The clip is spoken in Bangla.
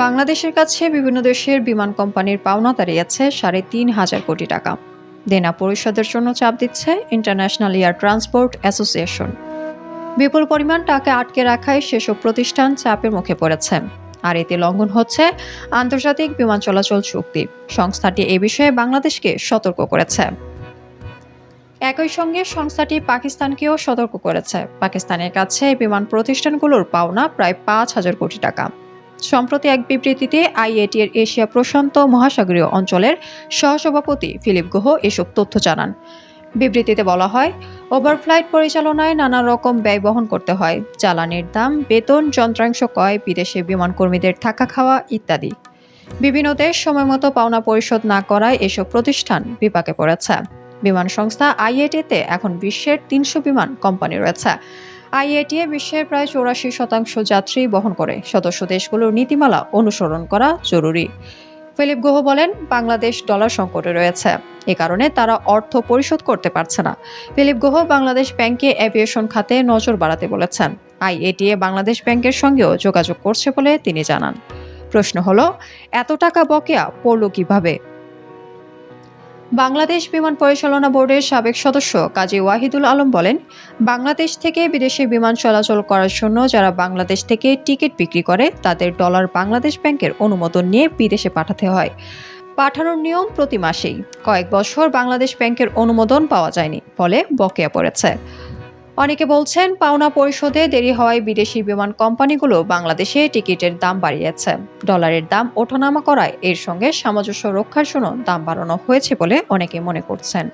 বাংলাদেশের কাছে বিভিন্ন দেশের বিমান কোম্পানির পাওনা দাঁড়িয়েছে সাড়ে তিন হাজার কোটি টাকা। দেনা পরিশোধের জন্য চাপ দিচ্ছে ইন্টারন্যাশনাল এয়ার ট্রান্সপোর্ট অ্যাসোসিয়েশন বিপুল পরিমাণ টাকা আটকে রাখায় সেসব প্রতিষ্ঠান চাপের মুখে পড়েছে। আর এতে লঙ্ঘন হচ্ছে আন্তর্জাতিক বিমান চলাচল চুক্তি। সংস্থাটি এ বিষয়ে বাংলাদেশকে সতর্ক করেছে। একই সঙ্গে সংস্থাটি পাকিস্তানকেও সতর্ক করেছে। পাকিস্তানের কাছে বিমান প্রতিষ্ঠানগুলোর পাওনা প্রায় পাঁচ হাজার কোটি টাকা। সম্প্রতি এক বিবৃতিতে আইএটি এর এশিয়া প্রশান্ত মহাসাগরীয় অঞ্চলের সহসভাপতি ফিলিপ গুহ এসব তথ্য জানান। বিবৃতিতে বলা হয়, ওভারফ্লাইট পরিচালনায় নানা রকম ব্যয় বহন করতে হয়, জ্বালানির দাম, বেতন, যন্ত্রাংশ কয় বিদেশে বিমান কর্মীদের থাকা খাওয়া ইত্যাদি। বিভিন্ন দেশ সময়মতো পাওনা পরিশোধ না করায় এসব প্রতিষ্ঠান বিপাকে পড়েছে। বিমান সংস্থা আইএটিতে এখন বিশ্বের তিনশো বিমান কোম্পানি রয়েছে। আইএটিএ বিশ্বের প্রায় চৌরাশি শতাংশ যাত্রী বহন করে। সদস্য দেশগুলোর নীতিমালা অনুসরণ করা জরুরি। ফিলিপ গুহ বলেন, বাংলাদেশ ডলার সংকটে রয়েছে। এ কারণে তারা অর্থ পরিশোধ করতে পারছে না। ফিলিপ গুহ বাংলাদেশ ব্যাংকে অ্যাভিয়েশন খাতে নজর বাড়াতে বলেছেন। আইএটিএ বাংলাদেশ ব্যাংকের সঙ্গেও যোগাযোগ করছে বলে তিনি জানান। প্রশ্ন হলো, এত টাকা বকেয়া পড়ল কীভাবে? বাংলাদেশ বিমান পরিচালনা বোর্ডের সাবেক সদস্য কাজী ওয়াহিদুল আলম বলেন, বাংলাদেশ থেকে বিদেশে বিমান চলাচল করার জন্য যারা বাংলাদেশ থেকে টিকিট বিক্রি করে, তাদের ডলার বাংলাদেশ ব্যাংকের অনুমোদন নিয়ে বিদেশে পাঠাতে হয়। পাঠানোর নিয়ম প্রতি মাসেই। কয়েক বছর বাংলাদেশ ব্যাংকের অনুমোদন পাওয়া যায়নি, ফলে বকেয়া পড়েছে। অনেকে বলছেন পাওনা পরিশোধে দেরি হওয়ায় বিদেশি বিমান কোম্পানিগুলো বাংলাদেশে টিকিটের দাম বাড়িয়েছে। ডলারের দাম ওঠানামা করায় এর সঙ্গে সামঞ্জস্য রক্ষার জন্য দাম বাড়ানো হয়েছে বলে অনেকে মনে করছেন।